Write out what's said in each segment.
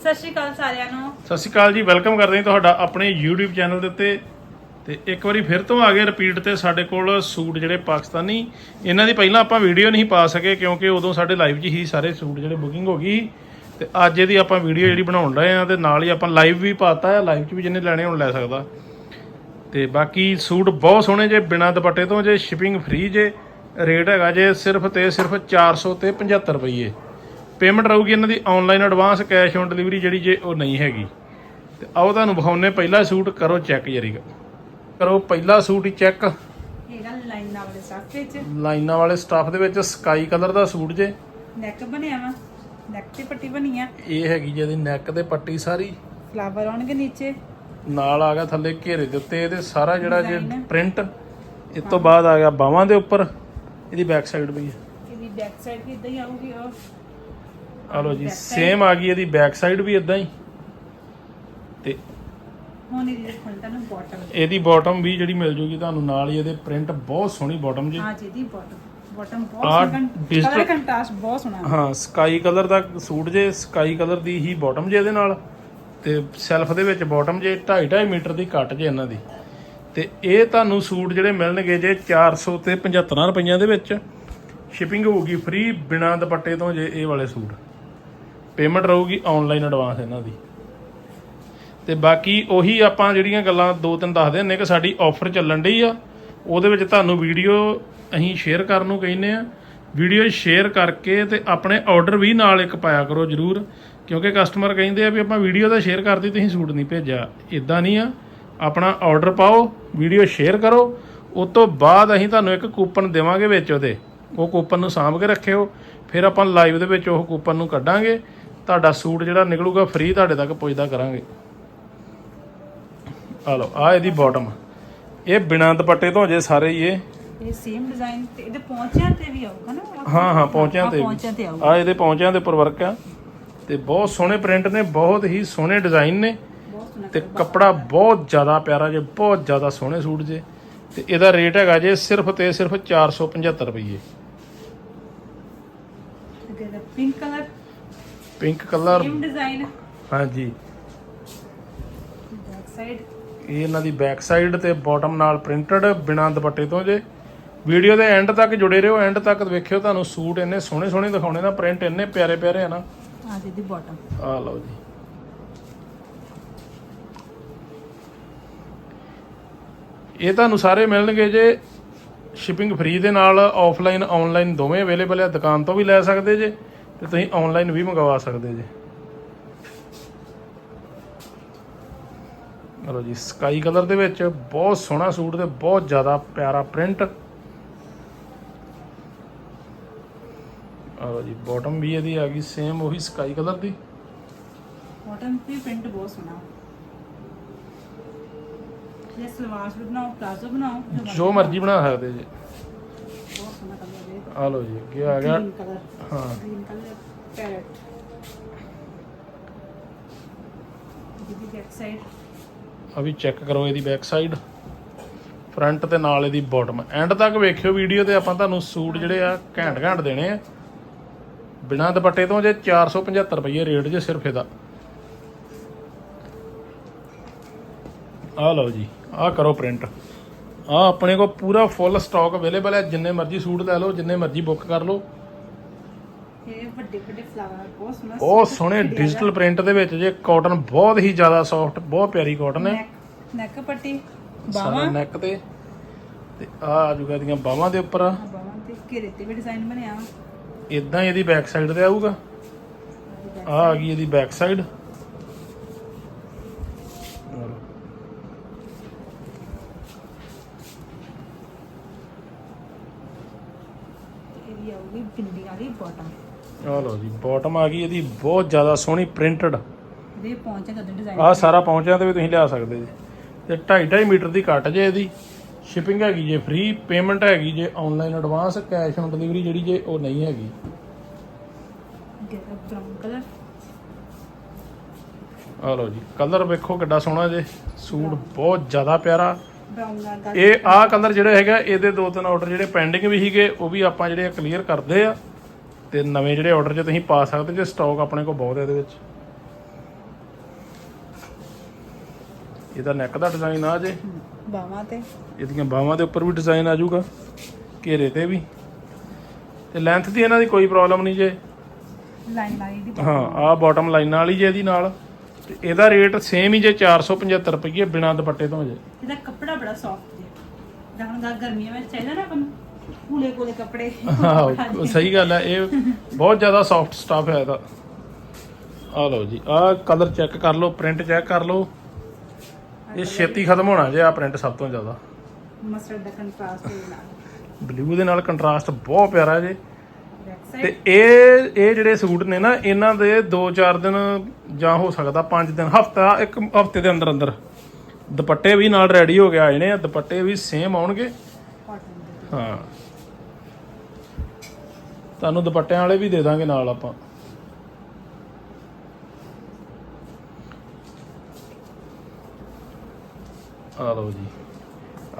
ਸਤਿ ਸ਼੍ਰੀ ਅਕਾਲ ਸਾਰਿਆਂ ਨੂੰ। ਸਤਿ ਸ਼੍ਰੀ ਅਕਾਲ ਜੀ, ਵੈਲਕਮ ਕਰਦੇ ਹਾਂ ਤੁਹਾਡਾ ਆਪਣੇ YouTube ਚੈਨਲ ਦੇ ਉੱਤੇ। ਤੇ ਇੱਕ ਵਾਰੀ ਫਿਰ ਤੋਂ ਆ ਗਏ ਰਿਪੀਟ ਤੇ ਸਾਡੇ ਕੋਲ ਸੂਟ ਜਿਹੜੇ ਪਾਕਿਸਤਾਨੀ, ਇਹਨਾਂ ਦੀ ਪਹਿਲਾਂ ਆਪਾਂ ਵੀਡੀਓ ਨਹੀਂ ਪਾ ਸਕੇ ਕਿਉਂਕਿ ਉਦੋਂ ਸਾਡੇ ਲਾਈਵ 'ਚ ਹੀ ਸਾਰੇ ਸੂਟ ਜਿਹੜੇ ਬੁਕਿੰਗ ਹੋ ਗਈ। ਸੀ। ਤੇ ਅੱਜ ਇਹਦੀ ਆਪਾਂ ਵੀਡੀਓ ਜਿਹੜੀ ਬਣਾਉਣ ਰਹੇ ਆ ਤੇ ਨਾਲ ਹੀ ਆਪਾਂ ਲਾਈਵ ਵੀ ਪਾਤਾ ਹੈ ਲਾਈਵ 'ਚ ਵੀ ਜਿਹਨੇ ਲੈਣੇ ਹੁਣ ਲੈ ਸਕਦਾ। ਤੇ ਬਾਕੀ ਸੂਟ ਬਹੁਤ ਸੋਹਣੇ ਜੇ, ਬਿਨਾ ਦੁਪੱਟੇ ਤੋਂ ਜੇ ਸ਼ਿਪਿੰਗ ਫ੍ਰੀ ਜੇ ਰੇਟ ਹੈਗਾ ਜੇ ਸਿਰਫ ਤੇ ਸਿਰਫ 400 ਤੇ 75 ਰੁਪਏ ਪੇਮੈਂਟ ਰਹੂਗੀ ਇਹਨਾਂ ਦੀ online advance cash on delivery ਜਿਹੜੀ ਜੇ ਉਹ ਨਹੀਂ ਹੈਗੀ। ਤੇ ਆਓ ਤੁਹਾਨੂੰ ਵਿਖਾਉਨੇ ਪਹਿਲਾ ਸੂਟ ਕਰੋ ਚੈੱਕ ਜਰੀਗਾ ਕਰੋ ਪਹਿਲਾ ਸੂਟ ਹੀ ਚੈੱਕ ਇਹਦਾ ਲਾਈਨਾਂ ਵਾਲੇ ਸੱਤ ਵਿੱਚ। ਲਾਈਨਾਂ ਵਾਲੇ ਸਟਾਫ ਦੇ ਵਿੱਚ ਸਕਾਈ ਕਲਰ ਦਾ ਸੂਟ ਜੇ। ਨੈਕ ਬਣਿਆ ਵਾ। ਨੈਕ ਤੇ ਪੱਟੀ ਬਣੀ ਆ। ਇਹ ਹੈਗੀ ਜਿਹਦੀ ਨੈਕ ਤੇ ਪੱਟੀ ਸਾਰੀ। ਫਲਾਵਰ ਆਉਣਗੇ ਨੀਚੇ। ਨਾਲ ਆ ਗਿਆ ਥੱਲੇ ਘੇਰੇ ਦੇ ਉੱਤੇ ਇਹਦੇ ਸਾਰਾ ਜਿਹੜਾ ਜੇ। ਪ੍ਰਿੰਟ ਇਸ ਤੋਂ ਬਾਅਦ ਆ ਗਿਆ ਬਾਹਾਂ ਦੇ ਉੱਪਰ। ਇਹਦੀ ਬੈਕ ਸਾਈਡ ਵੀ ਹੈ ਇਹਦੀ ਬੈਕ ਸਾਈਡ ਵੀ ਇਦਾਂ ਹੀ ਆਊਗੀ ਉਹ ਆ ਲਓ ਜੀ। ਸੇਮ ਆ ਗਈ ਇਹਦੀ ਬੈਕ ਸਾਈਡ ਵੀ ਇਦਾਂ ਹੀ। ਤੇ ਹੁਣ ਇਹਦੀ ਦੇਖੋ ਤੁਹਾਨੂੰ ਬਾਟਮ ਇਹਦੀ ਬਾਟਮ ਵੀ ਜਿਹੜੀ ਮਿਲ ਜੂਗੀ ਤੁਹਾਨੂੰ ਨਾਲ ਹੀ ਇਹਦੇ ਪ੍ਰਿੰਟ ਬਹੁਤ ਸੋਹਣੀ ਬਾਟਮ ਜੀ। ਹਾਂ ਜੀ ਦੀ ਬਾਟਮ ਬਾਟਮ ਬਹੁਤ ਸੋਹਣਾ digital- ਕਲਰ ਕੰਟਰਾਸਟ ਬਹੁਤ ਸੋਹਣਾ। ਹਾਂ ਸਕਾਈ ਕਲਰ ਦਾ ਸੂਟ ਜੇ ਸਕਾਈ ਕਲਰ ਦੀ ਹੀ ਬਾਟਮ ਜੇ ਇਹਦੇ ਨਾਲ। ਤੇ ਸੈਲਫ ਦੇ ਵਿੱਚ ਬਾਟਮ ਜੇ 2.5 2.5 ਮੀਟਰ ਦੀ ਕੱਟ ਜੇ ਇਹਨਾਂ ਦੀ। ਤੇ ਇਹ ਤੁਹਾਨੂੰ ਸੂਟ ਜਿਹੜੇ ਮਿਲਣਗੇ ਜੇ 400 ਤੇ 75 ਰੁਪਈਆਂ ਦੇ ਵਿੱਚ। ਸ਼ਿਪਿੰਗ ਹੋਊਗੀ ਫ੍ਰੀ ਬਿਨਾ ਦੁਪੱਟੇ ਤੋਂ ਜੇ ਇਹ ਵਾਲੇ ਸੂਟ। ਪੇਮੈਂਟ ਰਹੂਗੀ ਆਨਲਾਈਨ ਐਡਵਾਂਸ ਇਹਨਾਂ ਦੀ। ਤੇ ਬਾਕੀ ਉਹੀ ਆਪਾਂ ਜਿਹੜੀਆਂ ਗੱਲਾਂ ਦੋ ਤਿੰਨ ਦੱਸ ਹੁੰਨੇ ਕਿ ਸਾਡੀ ਆਫਰ ਚੱਲਣ ਡਈ ਆ, ਉਹਦੇ ਵਿੱਚ ਤੁਹਾਨੂੰ ਵੀਡੀਓ ਅਸੀਂ ਸ਼ੇਅਰ ਕਰਨ ਨੂੰ ਕਹਿੰਦੇ ਆ। ਵੀਡੀਓ ਸ਼ੇਅਰ ਕਰਕੇ ਤੇ ਆਪਣੇ ਆਰਡਰ ਵੀ ਨਾਲ ਇੱਕ ਪਾਇਆ ਕਰੋ ਜਰੂਰ, ਕਿਉਂਕਿ ਕਸਟਮਰ ਕਹਿੰਦੇ ਆ ਵੀ ਆਪਾਂ ਵੀਡੀਓ ਤਾਂ ਸ਼ੇਅਰ ਕਰਦੀ ਤੁਸੀਂ ਸੂਟ ਨਹੀਂ ਭੇਜਿਆ। ਇਦਾਂ ਨਹੀਂ ਆ। ਆਪਣਾ ਆਰਡਰ ਪਾਓ ਵੀਡੀਓ ਸ਼ੇਅਰ ਕਰੋ। ਉਸ ਤੋਂ ਬਾਅਦ ਅਸੀਂ ਤੁਹਾਨੂੰ ਇੱਕ ਕੂਪਨ ਦੇਵਾਂਗੇ ਵਿੱਚ ਉਹਦੇ। ਉਹ ਕੂਪਨ ਨੂੰ ਸਾਂਭ ਕੇ ਰੱਖਿਓ। ਫਿਰ ਆਪਾਂ ਲਾਈਵ ਦੇ ਵਿੱਚ ਉਹ ਕੂਪਨ ਨੂੰ ਕੱਢਾਂਗੇ। ਤੁਹਾਡਾ ਸੂਟ ਜਿਹੜਾ ਨਿਕਲੂਗਾ ਫ੍ਰੀ ਤੁਹਾਡੇ ਤੱਕ ਪਹੁੰਚਦਾ ਕਰਾਂਗੇ। ਆ ਲਓ ਆ ਇਹਦੀ ਬਾਟਮ ਇਹ ਬਿਨਾਂ ਦੁਪੱਟੇ ਤੋਂ ਜੇ ਸਾਰੇ ਹੀ ਇਹ ਇਹ ਸੇਮ ਡਿਜ਼ਾਈਨ ਤੇ ਇਹਦੇ ਪਹੁੰਚਿਆਂ ਤੇ ਵੀ ਆਊਗਾ ਨਾ? ਹਾਂ ਹਾਂ ਪਹੁੰਚਿਆਂ ਤੇ ਪਹੁੰਚਿਆਂ ਤੇ ਆਊਗਾ। ਆ ਇਹਦੇ ਪਹੁੰਚਿਆਂ ਦੇ ਉੱਪਰ ਵਰਕ ਆ। ਤੇ ਬਹੁਤ ਸੋਹਣੇ ਪ੍ਰਿੰਟ ਨੇ ਬਹੁਤ ਹੀ ਸੋਹਣੇ ਡਿਜ਼ਾਈਨ ਨੇ। ਤੇ ਕੱਪੜਾ ਬਹੁਤ ਜ਼ਿਆਦਾ ਪਿਆਰਾ ਜੇ ਬਹੁਤ ਜ਼ਿਆਦਾ ਸੋਹਣੇ ਸੂਟ ਜੇ। ਤੇ ਇਹਦਾ ਰੇਟ ਹੈਗਾ ਜੇ ਸਿਰਫ ਤੇ ਸਿਰਫ 475 ਰੁਪਏ ਇਹਦਾ pink colour pink colour same design ਹਾਂਜੀ। ਬੈਕ ਸਾਈਡ ਇਹ ਇਹਨਾਂ ਦੀ ਬੈਕ ਸਾਈਡ ਤੇ ਬਾਟਮ ਨਾਲ ਪ੍ਰਿੰਟਡ ਬਿਨਾਂ ਦੁਪੱਟੇ ਤੋਂ ਜੇ। ਵੀਡੀਓ ਦੇ ਐਂਡ ਤੱਕ ਜੁੜੇ ਰਹੋ ਐਂਡ ਤੱਕ ਵੇਖਿਓ ਤੁਹਾਨੂੰ ਸੂਟ ਇੰਨੇ ਸੋਹਣੇ ਸੋਹਣੇ ਦਿਖਾਉਣੇ ਨਾ ਪ੍ਰਿੰਟ ਇੰਨੇ ਪਿਆਰੇ ਪਿਆਰੇ ਆ ਨਾ। ਆ ਜੀ ਦੀ ਬਾਟਮ ਆ ਲਓ ਜੀ। ਇਹ ਤੁਹਾਨੂੰ ਸਾਰੇ ਮਿਲਣਗੇ ਜੇ ਸ਼ਿਪਿੰਗ ਫ੍ਰੀ ਦੇ ਨਾਲ ਆਫਲਾਈਨ ਆਨਲਾਈਨ ਦੋਵੇਂ ਅਵੇਲੇਬਲ ਹੈ ਦੁਕਾਨ ਤੋਂ ਵੀ ਲੈ ਸਕਦੇ ਜੇ। ਤੇ ਤੁਸੀਂ ਆਨਲਾਈਨ ਵੀ ਮੰਗਵਾ ਸਕਦੇ ਜੇ। ਲਓ ਜੀ ਸਕਾਈ ਕਲਰ ਦੇ ਵਿੱਚ ਬਹੁਤ ਸੋਹਣਾ ਸੂਟ ਤੇ ਬਹੁਤ ਜ਼ਿਆਦਾ ਪਿਆਰਾ ਪ੍ਰਿੰਟ ਲਓ ਜੀ ਬਾਟਮ ਵੀ ਇਹਦੀ ਆ ਗਈ ਸੇਮ ਉਹੀ ਸਕਾਈ ਕਲਰ ਦੀ। ਬਾਟਮ ਤੇ ਪ੍ਰਿੰਟ ਬਹੁਤ ਸੋਹਣਾ। ਇਹ ਸਲਵਾਰ ਸੂਟ ਬਣਾਓ ਪਲਾਜ਼ੋ ਬਣਾਓ ਜੋ ਮਰਜ਼ੀ ਬਣਾ ਸਕਦੇ ਜੀ ਬਹੁਤ ਸੋਹਣਾ ਕਲਰ ਹੈ ਆ ਲਓ ਜੀ ਅੱਗੇ ਆ ਗਿਆ। ਗ੍ਰੀਨ ਕਲਰ ਹਾਂ। ਗ੍ਰੀਨ ਕਲਰ ਪੈਰਟ ਜਿਹਦੀ ਬੈਕ ਸਾਈਡ ਆ ਵੀ ਚੈੱਕ ਕਰੋ ਇਹਦੀ ਬੈਕ ਸਾਈਡ ਫਰੰਟ ਤੇ ਨਾਲ ਇਹਦੀ ਬਾਟਮ ਐਂਡ ਤੱਕ ਵੇਖਿਓ ਵੀਡੀਓ ਤੇ ਆਪਾਂ ਤੁਹਾਨੂੰ ਸੂਟ ਜਿਹੜੇ ਆ ਘੈਂਟ ਘੈਂਟ ਦੇਣੇ ਆ। ਬਿਨਾਂ ਦੁਪੱਟੇ ਤੋਂ ਜੇ 475 ਰੁਪਏ ਰੇਟ ਜੇ ਸਿਰਫ ਇਹਦਾ। ਆ ਲਓ ਜੀ ਆ ਕਰੋ ਪ੍ਰਿੰਟ ਆ ਆਪਣੇ ਕੋਲ ਪੂਰਾ ਫੁੱਲ ਸਟਾਕ ਅਵੇਲੇਬਲ ਹੈ ਜਿੰਨੇ ਮਰਜ਼ੀ ਸੂਟ ਲੈ ਲਓ ਜਿੰਨੇ ਮਰਜ਼ੀ ਬੁੱਕ ਕਰ ਲਓ। ਇਹ ਵੱਡੇ ਵੱਡੇ ਫਲਾਵਰ ਬਹੁਤ ਸੋਹਣਾ ਬਹੁਤ ਸੋਹਣੇ ਡਿਜੀਟਲ ਪ੍ਰਿੰਟ ਦੇ ਵਿੱਚ ਜੇ ਕਾਟਨ ਬਹੁਤ ਹੀ ਜ਼ਿਆਦਾ ਸੌਫਟ ਬਹੁਤ ਪਿਆਰੀ ਕਾਟਨ ਹੈ। ਨੈਕ ਨੈਕ ਪੱਟੀ ਸਾਰਾ ਬਾਹਾਂ। ਨੈਕ ਤੇ। ਤੇ ਆ ਆ ਜੂਗਾ ਦੀਆਂ ਬਾਹਾਂ ਦੇ ਉੱਪਰ ਆਹ ਬਾਹਾਂ ਤੇ ਘੇਰੇ ਤੇ ਵੀ ਡਿਜ਼ਾਈਨ ਬਣਿਆ। ਵਾ। ਇਦਾਂ ਇਹਦੀ ਬੈਕ ਸਾਈਡ ਤੇ ਆਊਗਾ। ਆ ਆ ਗਈ ਇਹਦੀ ਬੈਕ ਸਾਈਡ ਤੇ ਇਹਦੀ ਆਊਗੀ ਬਿੰਦੀ ਵਾਲੀ ਬਾਟਮ ਆ ਲਓ ਜੀ ਬਾਟਮ ਆ ਗਈ ਇਹਦੀ ਬਹੁਤ ਜ਼ਿਆਦਾ ਸੋਹਣੀ ਪ੍ਰਿੰਟਡ ਇਹਦੇ ਪਹੁੰਚੇ ਕਦੋਂ ਡਿਜ਼ਾਈਨ ਆ ਸਾਰਾ ਪਹੁੰਚਿਆਂ ਤੇ ਵੀ ਤੁਸੀਂ ਲਿਆ ਸਕਦੇ ਜੀ। ਤੇ 2.5 2.5 ਮੀਟਰ ਦੀ ਕੱਟ ਜੇ ਇਹਦੀ। ਸ਼ਿਪਿੰਗ ਹੈਗੀ ਜੇ ਫ੍ਰੀ ਪੇਮੈਂਟ ਹੈਗੀ ਜੇ online advance cash on delivery ਜਿਹੜੀ ਜੇ ਉਹ ਨਹੀਂ ਹੈਗੀ। ਬ੍ਰਾਊਨ ਕਲਰ ਆ ਲਓ ਜੀ ਕਲਰ ਵੇਖੋ ਕਿੱਡਾ ਸੋਹਣਾ ਜੇ। ਸੂਟ ਬਹੁਤ ਜ਼ਿਆਦਾ ਪਿਆਰਾ। ਦਾ ਇਹ ਆਹ ਕਲਰ ਜਿਹੜਾ ਹੈਗਾ ਇਹਦੇ ਦੋ ਤਿੰਨ ਆਰਡਰ ਜਿਹੜੇ ਪੈਂਡਿੰਗ ਵੀ ਸੀਗੇ ਉਹ ਵੀ ਆਪਾਂ ਜਿਹੜੇ ਕਲੀਅਰ ਕਰਦੇ ਆ। ਤੇ ਨਵੇਂ ਜਿਹੜੇ ਆਰਡਰ ਜੇ ਤੁਸੀਂ ਪਾ ਸਕਦੇ ਜੇ ਸਟਾਕ ਆਪਣੇ ਕੋਲ ਬਹੁਤ ਹੈ ਇਹਦੇ ਵਿੱਚ। ਇਹਦਾ ਨੈਕ ਦਾ ਡਿਜ਼ਾਈਨ ਆ ਜੇ। ਬਾਹਾਂ ਤੇ। ਇਹਦੀਆਂ ਬਾਹਾਂ ਦੇ ਉੱਪਰ ਵੀ ਡਿਜ਼ਾਈਨ ਆ ਜਾਊਗਾ ਘੇਰੇ ਤੇ ਵੀ। ਤੇ ਲੈਂਥ ਦੀ ਇਹਨਾਂ ਦੀ ਕੋਈ ਪ੍ਰੋਬਲਮ ਨਹੀਂ ਜੇ। ਲਾਈਨ ਲਾਈ ਦੀ ਹਾਂ ਆਹ ਬਾਟਮ ਲਾਈਨ ਵਾਲੀ ਜੇ ਇਹਦੀ ਨਾਲ। ਤੇ ਇਹਦਾ ਰੇਟ ਸੇਮ ਹੀ ਜੇ 475 ਰੁਪਏ ਬਿਨਾਂ ਦੁਪੱਟੇ ਤੋਂ ਜੇ। ਇਹਦਾ ਕੱਪੜਾ ਬੜਾ ਸੌਫਟ ਹੈ ਜਦੋਂ ਗਾ ਗਰਮੀਆਂ ਵਿੱਚ ਚਾਹੀਦਾ ਨਾ ਆਪਾਂ ਨੂੰ ਕੂਲੇ ਕੂਲੇ ਕੱਪੜੇ। ਹਾਂ ਸਹੀ ਗੱਲ ਹੈ ਇਹ ਬਹੁਤ ਜ਼ਿਆਦਾ ਸੌਫਟ ਸਟਾਫ ਹੈ ਇਹਦਾ। ਆ ਲਓ ਜੀ ਆਹ ਕਲਰ ਚੈੱਕ ਕਰ ਲਓ ਪ੍ਰਿੰਟ ਚੈੱਕ ਕਰ ਲਓ। ਇਹ ਛੇਤੀ ਖਤਮ ਹੋਣਾ ਜੇ ਆ ਪ੍ਰਿੰਟ ਸਭ ਤੋਂ ਜ਼ਿਆਦਾ। ਮਸਟਰਡ ਦਾ ਕੰਟਰਾਸਟ ਦੇ ਨਾਲ ਬਲੂ ਦੇ ਨਾਲ ਕੰਟਰਾਸਟ ਬਹੁਤ ਪਿਆਰਾ ਜੇ। ਤੇ ਇਹ ਇਹ ਜਿਹੜੇ ਸੂਟ ਨੇ ਨਾ ਇਹਨਾਂ ਦੇ 2-4 ਦਿਨ ਜਾਂ ਹੋ ਸਕਦਾ 5 ਦਿਨ ਹਫਤਾ ਇੱਕ ਹਫ਼ਤੇ ਦੇ ਅੰਦਰ ਅੰਦਰ। ਦੁਪੱਟੇ ਵੀ ਨਾਲ ਰੈਡੀ ਹੋ ਕੇ ਆਏ ਨੇ ਦੁਪੱਟੇ ਵੀ ਸੇਮ ਆਉਣਗੇ। ਹਾਂ। ਤੁਹਾਨੂੰ ਦੁਪੱਟਿਆਂ ਵਾਲੇ ਵੀ ਦੇ ਦਾਂਗੇ ਨਾਲ ਆਪਾਂ। ਆ ਲਓ ਜੀ।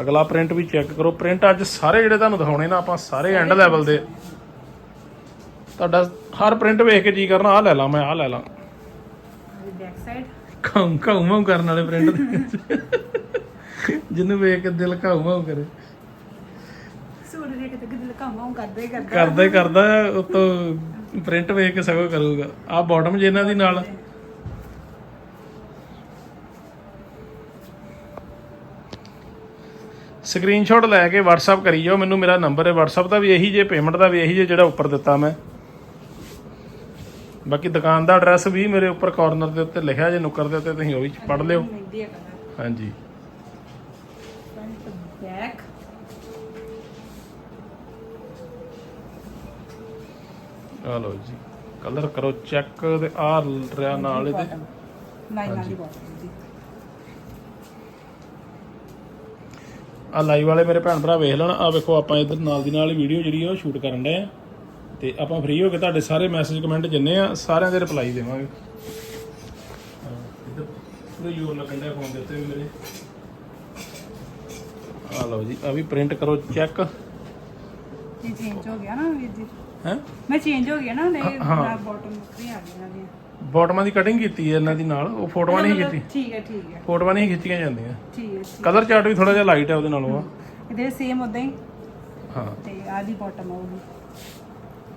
ਅਗਲਾ ਪ੍ਰਿੰਟ ਵੀ ਚੈੱਕ ਕਰੋ। ਪ੍ਰਿੰਟ ਅੱਜ ਸਾਰੇ ਜਿਹੜੇ ਤੁਹਾਨੂੰ ਦਿਖਾਉਣੇ ਨਾ ਆਪਾਂ ਸਾਰੇ ਐਂਡ ਲੈਵਲ ਦੇ। ਤੁਹਾਡਾ ਹਰ ਪ੍ਰਿੰਟ ਵੇਖ ਕੇ ਜੀ ਕਰਨਾ ਆਹ ਲੈ ਲਾਂ ਮੈਂ ਆਹ ਲੈ ਲਾਂ। ਬੈਕ ਸਾਈਡ ਖਾਉਂ ਖਾਉਂ ਮਾਉਂ ਕਰਨ ਵਾਲੇ ਪ੍ਰਿੰਟ ਜਿਹਨੂੰ ਵੇਖ ਕੇ ਦਿਲ ਖਾਉਂ ਮਾਉਂ ਕਰੇ। ਸੂਟ ਦੇ ਕੇ ਤੇ ਦਿਲ ਕਾਮਾਂ ਕਰਦਾ ਹੀ ਕਰਦਾ। ਕਰਦਾ ਹੀ ਕਰਦਾ ਉਤੋਂ ਪ੍ਰਿੰਟ ਵੇਖ ਕੇ ਸਗੋਂ ਕਰੂਗਾ। ਆਹ ਬਾਟਮ ਜੇ ਇਹਨਾਂ ਦੀ ਨਾਲ। ਸਕਰੀਨਸ਼ਾਟ ਲੈ ਕੇ WhatsApp ਕਰੀ ਜਾਓ। ਮੈਨੂੰ ਮੇਰਾ ਨੰਬਰ ਹੈ। WhatsApp ਦਾ ਵੀ ਇਹੀ ਜੇ ਪੇਮੈਂਟ ਦਾ ਵੀ ਇਹੀ ਜੇ ਜਿਹੜਾ ਉੱਪਰ ਦਿੱਤਾ ਮੈਂ। ਬਾਕੀ ਦੁਕਾਨ ਦਾ ਐਡਰੈਸ ਵੀ ਮੇਰੇ ਉੱਪਰ ਕਾਰਨਰ ਦੇ ਉੱਤੇ ਲਿਖਿਆ ਜੇ ਨੁੱਕਰ ਦੇ ਉੱਤੇ ਤੁਸੀਂ ਉਹ ਵੀ ਪੜ੍ਹ ਲਿਓ। ਮਹਿੰਦੀ ਹੈ ਕਲਰ ਹਾਂਜੀ। ਫਰੰਟ ਬੈਕ ਆ ਲਓ ਜੀ ਕਲਰ ਕਰੋ ਚੈੱਕ ਤੇ ਆ ਰਿਆ ਨਾਲ ਇਹਦੇ। ਲਾਈਨ ਵਾਲੀ ਬਾਟਮ ਦੀ ਆ ਲਾਈਵ ਵਾਲੇ ਮੇਰੇ ਭੈਣ ਭਰਾ ਵੇਖ ਲੈਣ ਆ ਵੇਖੋ ਆਪਾਂ ਇਧਰ ਨਾਲ ਦੀ ਨਾਲ ਹੀ ਵੀਡੀਓ ਜਿਹੜੀ ਆ ਉਹ ਸ਼ੂਟ ਕਰਨ ਡਏ ਆ। ਤੇ ਆਪਾਂ ਫ੍ਰੀ ਹੋ ਕੇ ਤੁਹਾਡੇ ਸਾਰੇ ਮੈਸੇਜ ਕਮੈਂਟ ਜਿੰਨੇ ਆ ਸਾਰਿਆਂ ਦੇ ਰਿਪਲਾਈ ਦੇਵਾਂਗੇ। ਪੂਰੇ ਯੂਰ ਲੱਗਣ ਡਿਆ ਫੋਨ ਦੇ ਉੱਤੇ ਵੀ ਮੇਰੇ। ਆ ਲਓ ਜੀ ਆ ਵੀ ਪ੍ਰਿੰਟ ਕਰੋ ਚੈੱਕ ਇਹ ਚੇਂਜ ਹੋ ਗਿਆ ਨਾ ਵੀਰ ਜੀ। ਹੈ? ਮੈਂ ਚੇਂਜ ਹੋ ਗਿਆ ਨਾ ਨੇ ਹਾਂ। ਬਾਟਮ ਆ ਗਈ ਦੀ ਬਾਟਮਾਂ ਦੀ ਕਟਿੰਗ ਕੀਤੀ ਹੈ ਇਹਨਾਂ ਦੀ ਨਾਲ ਉਹ ਫੋਟੋਆਂ ਨਹੀਂ ਕੀਤੀ ਠੀਕ ਹੈ ਠੀਕ ਹੈ। ਫੋਟੋਆਂ ਨਹੀਂ ਖਿੱਚੀਆਂ ਜਾਂਦੀਆਂ। ਠੀਕ ਹੈ ਕਲਰ ਚਾਰਟ ਵੀ ਥੋੜਾ ਜਿਹਾ ਲਾਈਟ ਹੈ ਉਹਦੇ ਨਾਲੋਂ ਆ। ਇਹਦੇ ਸੇਮ ਉਦਾਂ ਹੀ। ਹਾਂ। ਤੇ ਆਦੀ ਬਾਟਮ ਆਉਗੀ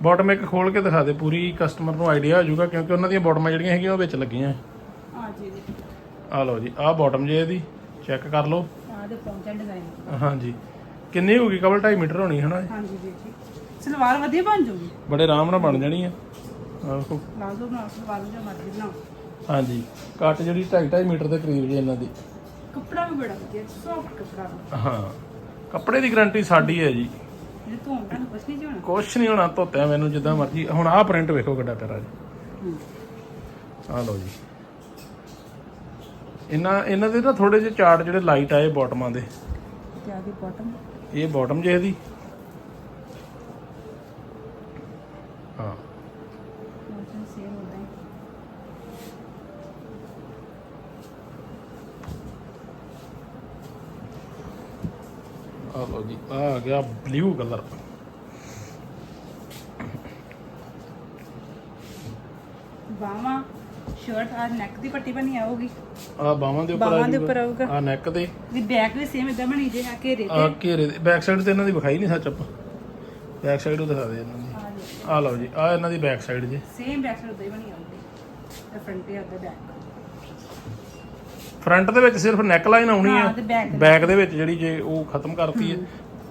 ਬਾਟਮ ਇੱਕ ਖੋਲ ਕੇ ਦਿਖਾ ਦੇ ਪੂਰੀ ਕਸਟਮਰ ਨੂੰ ਆਈਡੀਆ ਹੋ ਜਾਊਗਾ ਕਿਉਂਕਿ ਉਹਨਾਂ ਦੀਆਂ ਬਾਟਮਾਂ ਜਿਹੜੀਆਂ ਹੈਗੀਆਂ ਉਹ ਵਿੱਚ ਲੱਗੀਆਂ ਹਾਂ। ਜੀ ਆ ਲਓ ਜੀ ਆਹ ਬਾਟਮ ਜੇ ਇਹਦੀ ਚੈੱਕ ਕਰ ਲਓ। ਆਹ ਦੇ ਪੌਂਚਾ ਡਿਜ਼ਾਈਨ ਹਾਂਜੀ ਕਿੰਨੀ ਹੋਊਗੀ ਕਬਲ 2.5 ਮੀਟਰ ਹੋਣੀ ਹੈ ਨਾ ਇਹ? ਹਾਂ ਜੀ ਵੀਰ ਜੀ। ਸਲਵਾਰ ਵਧੀਆ ਬਣ ਜੂਗੀ? ਬੜੇ ਆਰਾਮ ਨਾਲ ਬਣ ਜਾਣੀ ਆ ਆਹ ਪਲਾਜ਼ੋ ਬਣਾ ਸਲਵਾਰ ਜੋ ਮਰਜ਼ੀ ਬਣਾਓ ਹਾਂਜੀ ਕੱਟ ਜਿਹੜੀ 2.5 ਮੀਟਰ ਦੇ ਕਰੀਬ ਜੇ ਇਹਨਾਂ ਦੀ। ਕੱਪੜਾ ਵੀ ਬੜਾ ਵਧੀਆ ਸੌਫਟ ਕੱਪੜਾ। ਹਾਂ। ਕੱਪੜੇ ਦੀ ਗਾਰੰਟੀ ਸਾਡੀ ਹੈ ਜੀ। ਇਹ ਧੋਣ ਦਾ ਕੁਝ ਨਹੀਂ ਹੋਣਾ। ਕੁਛ ਨਹੀਂ ਹੋਣਾ ਧੋਤਿਆ ਮੈਨੂੰ ਜਿੱਦਾਂ ਮਰਜ਼ੀ। ਹੁਣ ਆਹ ਪ੍ਰਿੰਟ ਵੇਖੋ ਕਿੱਡਾ ਪਿਆਰਾ ਜੀ। ਹੂੰ। ਆ ਲਓ ਜੀ। ਇਹਨਾਂ ਇਹਨਾਂ ਦੇ ਨਾ ਥੋੜੇ ਜਿਹੇ ਚਾਰਟ ਜਿਹੜੇ ਲਾਈਟ ਆਏ ਬਾਟਮਾਂ ਦੇ। ਤੇ ਆਦੀ ਬਾਟਮ ਇਹ ਬਾਟਮ ਜੇ ਇਹਦੀ ਹਾਂ। ਪੌਂਚਾ ਸੇਮ ਉਦਾਂ ਹੀ। ਆ ਲਓ ਜੀ। ਆ ਆ ਗਿਆ ਬਲੂ ਕਲਰ। ਬਾਹਾਂ ਸ਼ਰਟ ਆ ਨੈਕ ਦੀ ਪੱਟੀ ਬਣੀ ਆਉਗੀ ਆ ਬਾਹਾਂ ਦੇ ਉੱਪਰ ਬਾਹਾਂ ਦੇ ਉੱਪਰ ਆਊਗਾ। ਆ ਨੈਕ ਤੇ ਵੀ ਬੈਕ ਵੀ ਸੇਮ ਇਦਾਂ ਬਣੀ ਜੇ ਆ ਘੇਰੇ ਆ ਤੇ ਘੇਰੇ ਦੇ ਬੈਕ ਸਾਈਡ ਤੇ ਇਹਨਾਂ ਦੀ ਵਿਖਾਈ ਨਹੀਂ ਸੱਚ ਆਪਾਂ। ਬੈਕ ਸਾਈਡ ਉਹ ਦਿਖਾ ਦੇ ਇਹਨਾਂ ਦੀ। ਆ ਆ ਲਓ ਜੀ ਆ ਇਹਨਾਂ ਦੀ ਬੈਕ ਸਾਈਡ ਜੇ। ਸੇਮ ਬੈਕ ਸਾਈਡ ਉਦਾਂ ਹੀ ਬਣੀ ਆਉਗੀ ਤੇ ਫਰੰਟ ਤੇ ਅੱਧਾ ਬੈਕ ਫਰੰਟ ਦੇ ਵਿੱਚ ਸਿਰਫ ਨੈਕ ਲਾਈਨ ਆਉਣੀ ਹਾਂ ਬੈਕ ਬੈਕ ਦੇ ਵਿੱਚ। ਜਿਹੜੀ ਜੇ ਉਹ ਖਤਮ ਕਰਤੀ ਹੈ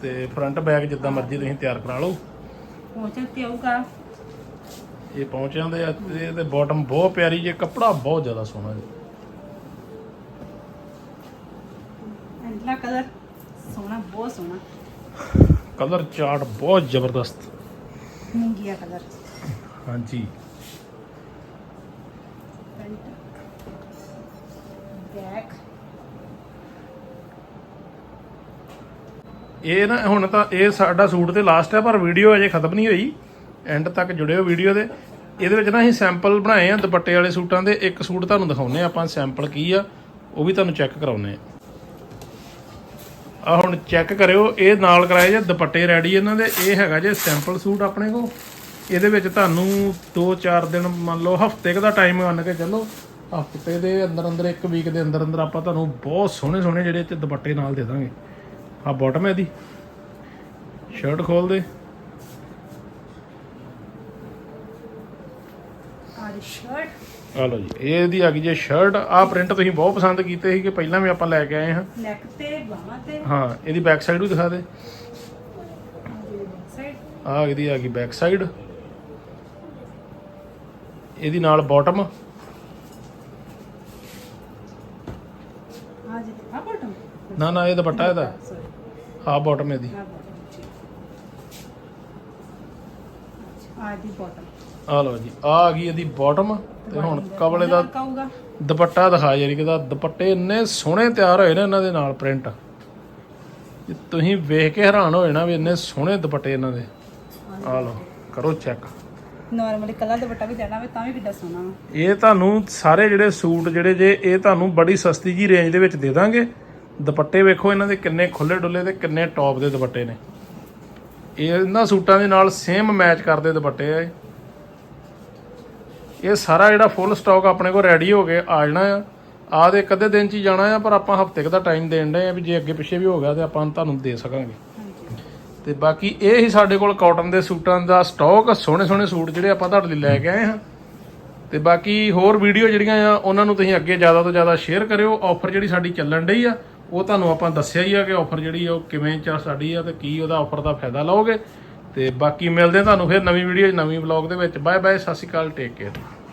ਤੇ ਫਰੰਟ ਬੈਕ ਜਿੱਦਾਂ ਮਰਜ਼ੀ ਤੁਸੀਂ ਤਿਆਰ ਕਰਾ ਲਓ। ਪਹੁੰਚਾ ਤੇ ਆਊਗਾ। ਇਹ ਪਹੁੰਚ ਜਾਂਦੇ ਆ ਤੇ ਇਹਦੇ ਬਾਟਮ ਬਹੁਤ ਪਿਆਰੀ ਜੇ ਕੱਪੜਾ ਬਹੁਤ ਜ਼ਿਆਦਾ ਸੋਹਣਾ ਜੀ। ਕਲਰ ਸੋਹਣਾ ਬਹੁਤ ਸੋਹਣਾ। ਕਲਰ ਚਾਰਟ ਬਹੁਤ ਜ਼ਬਰਦਸਤ। ਮੂੰਗੀਆ ਕਲਰ ਹਾਂਜੀ। ਬੈਕ। ਇਹ ਨਾ, ਹੁਣ ਤਾਂ ਇਹ ਸਾਡਾ ਸੂਟ ਤੇ ਲਾਸਟ ਹੈ, ਪਰ ਵੀਡੀਓ ਅਜੇ ਖਤਮ ਨਹੀਂ ਹੋਈ। ਐਂਡ ਤੱਕ ਜੁੜਿਓ ਵੀਡੀਓ ਦੇ। ਇਹਦੇ ਵਿੱਚ ਨਾ ਅਸੀਂ ਸੈਂਪਲ ਬਣਾਏ ਆ ਦੁਪੱਟੇ ਵਾਲੇ ਸੂਟਾਂ ਦੇ। ਇੱਕ ਸੂਟ ਤੁਹਾਨੂੰ ਦਿਖਾਉਨੇ ਆ ਆਪਾਂ ਸੈਂਪਲ ਕੀ ਆ, ਉਹ ਵੀ ਤੁਹਾਨੂੰ ਚੈੱਕ ਕਰਾਉਨੇ ਆ ਆ ਹੁਣ ਚੈੱਕ ਕਰਿਓ, ਇਹ ਨਾਲ ਕਰਾਏ ਜੇ ਦੁਪੱਟੇ ਰੈਡੀ ਇਹਨਾਂ ਦੇ। ਇਹ ਹੈਗਾ ਜੇ ਸੈਂਪਲ ਸੂਟ ਆਪਣੇ ਕੋਲ। ਇਹਦੇ ਵਿੱਚ ਤੁਹਾਨੂੰ 2-4 ਦਿਨ, ਮੰਨ ਲਓ ਹਫ਼ਤੇ ਕੁ ਦਾ ਟਾਈਮ ਮੰਨ ਕੇ ਚੱਲੋ। ਹਫ਼ਤੇ ਦੇ ਅੰਦਰ ਅੰਦਰ ਇੱਕ ਵੀਕ ਦੇ ਅੰਦਰ ਅੰਦਰ ਆਪਾਂ ਤੁਹਾਨੂੰ ਬਹੁਤ ਸੋਹਣੇ ਸੋਹਣੇ ਜਿਹੜੇ ਤੇ ਦੁਪੱਟੇ ਨਾਲ ਦੇ ਦਾਂਗੇ। ਆ ਬਾਟਮ ਹੈ ਇਹਦੀ। ਸ਼ਰਟ ਖੋਲ ਦੇ। ਸ਼ਰਟ ਆ ਲਓ ਜੀ ਇਹ ਇਹਦੀ ਆ ਗਈ ਜੇ ਸ਼ਰਟ ਆ ਪ੍ਰਿੰਟ ਤੁਸੀਂ ਬਹੁਤ ਪਸੰਦ ਕੀਤੇ ਸੀ ਕਿ ਪਹਿਲਾਂ ਵੀ ਆਪਾਂ ਲੈ ਕੇ ਆਏ ਹਾਂ। ਨੈਕ ਤੇ ਬਾਹਾਂ ਤੇ। ਹਾਂ ਇਹਦੀ ਬੈਕ ਸਾਈਡ ਵੀ ਦਿਖਾ ਦੇ। ਆ ਇਹਦੀ ਆ ਗਈ ਬੈਕ ਸਾਈਡ ਇਹਦੀ ਨਾਲ ਬਾਟਮ ਆ ਜੀ ਆ ਬਟਨ ਨਾ ਨਾ ਇਹ ਦੁਪੱਟਾ ਇਹਦਾ। ਸੌਰੀ ਆ ਬਾਟਮ ਇਹਦੀ। ਆ ਠੀਕ। ਦੀ ਬਟਨ ਆ ਲਓ ਜੀ ਆ ਆ ਗਈ ਇਹਦੀ ਬਾਟਮ ਤੇ ਹੁਣ ਕਵਲੇ ਦਾ ਦੁਪੱਟਾ ਦਿਖਾ ਯਾਰੀ ਕਿਦਾ ਦੁਪੱਟੇ ਇੰਨੇ ਸੋਹਣੇ ਤਿਆਰ ਹੋਏ ਨੇ ਇਹਨਾਂ ਦੇ ਨਾਲ ਪ੍ਰਿੰਟ ਤੁਸੀਂ ਵੇਖ ਕੇ ਹੈਰਾਨ ਹੋ ਜਾਣਾ ਵੀ ਇੰਨੇ ਸੋਹਣੇ ਦੁਪੱਟੇ ਇਹਨਾਂ ਦੇ। ਆ ਲਓ ਕਰੋ ਚੈੱਕ ਨਾਰਮਲੀ ਕਲਰ ਦੁਪੱਟਾ ਵੀ ਦੇਣਾ ਵੇ ਤਾਂ ਵੀ ਕਿੱਡਾ ਸੋਹਣਾ ਵਾ। ਇਹ ਤੁਹਾਨੂੰ ਸਾਰੇ ਜਿਹੜੇ ਸੂਟ ਜਿਹੜੇ ਜੇ ਇਹ ਤੁਹਾਨੂੰ ਬੜੀ ਸਸਤੀ ਜੀ ਰੇਂਜ ਦੇ ਵਿੱਚ ਦੇ ਦਾਂਗੇ। ਦੁਪੱਟੇ ਵੇਖੋ, ਇਹਨਾਂ ਦੇ ਕਿੰਨੇ ਖੁੱਲੇ ਡੁੱਲੇ ਤੇ ਕਿੰਨੇ ਟੌਪ ਦੇ ਦੁਪੱਟੇ ਨੇ। ਇਹਨਾਂ ਸੂਟਾਂ ਦੇ ਨਾਲ ਸੇਮ ਮੈਚ ਕਰਦੇ ਦੁਪੱਟੇ ਆ ਇਹ। ਸਾਰਾ ਜਿਹੜਾ ਫੁੱਲ ਸਟਾਕ ਆਪਣੇ ਕੋਲ ਰੈਡੀ ਹੋ ਕੇ ਆ ਜਾਣਾ ਆ। ਆਹ ਦੇ ਇੱਕ ਅੱਧੇ ਦਿਨ ਚ ਹੀ ਜਾਣਾ ਆ, ਪਰ ਆਪਾਂ ਹਫ਼ਤੇ ਕੁ ਦਾ ਟਾਈਮ ਦੇਣ ਦੇ ਆ ਵੀ ਜੇ ਅੱਗੇ ਪਿੱਛੇ ਵੀ ਹੋ ਗਿਆ ਤੇ ਆਪਾਂ ਤੁਹਾਨੂੰ ਦੇ ਸਕਾਂਗੇ। ਹਾਂਜੀ ਤੇ ਬਾਕੀ ਇਹ ਹੀ ਸਾਡੇ ਕੋਲ ਕਾਟਨ ਦੇ ਸੂਟਾਂ ਦਾ ਸਟਾਕ ਸੋਹਣੇ ਸੋਹਣੇ ਸੂਟ ਜਿਹੜੇ ਆਪਾਂ ਤੁਹਾਡੇ ਲਈ ਲੈ ਕੇ ਆਏ ਹਾਂ। ਤੇ ਬਾਕੀ ਹੋਰ ਵੀਡੀਓ ਜਿਹੜੀਆਂ ਆ, ਉਹਨਾਂ ਨੂੰ ਤੁਸੀਂ ਅੱਗੇ ਜ਼ਿਆਦਾ ਤੋਂ ਜ਼ਿਆਦਾ ਸ਼ੇਅਰ ਕਰਿਓ। ਆਫਰ ਜਿਹੜੀ ਸਾਡੀ ਚੱਲਣ ਡਈ ਆ ਉਹ ਤੁਹਾਨੂੰ ਆਪਾਂ ਦੱਸਿਆ ਹੀ ਆ ਕਿ ਆਫਰ ਜਿਹੜੀ ਆ ਉਹ ਕਿਵੇਂ ਚ ਸਾਡੀ ਆ ਤੇ ਕੀ ਉਹਦਾ ਆਫਰ ਦਾ ਫਾਇਦਾ ਲਓਗੇ। ਤੇ ਬਾਕੀ ਮਿਲਦੇ ਆ ਤੁਹਾਨੂੰ ਫਿਰ ਨਵੀਂ ਵੀਡੀਓ ਨਵੀਂ ਵਲੌਗ ਦੇ ਵਿੱਚ। ਬਾਏ ਬਾਏ ਸਤਿ ਸ਼੍ਰੀ ਅਕਾਲ ਟੇਕ ਕੇਅਰ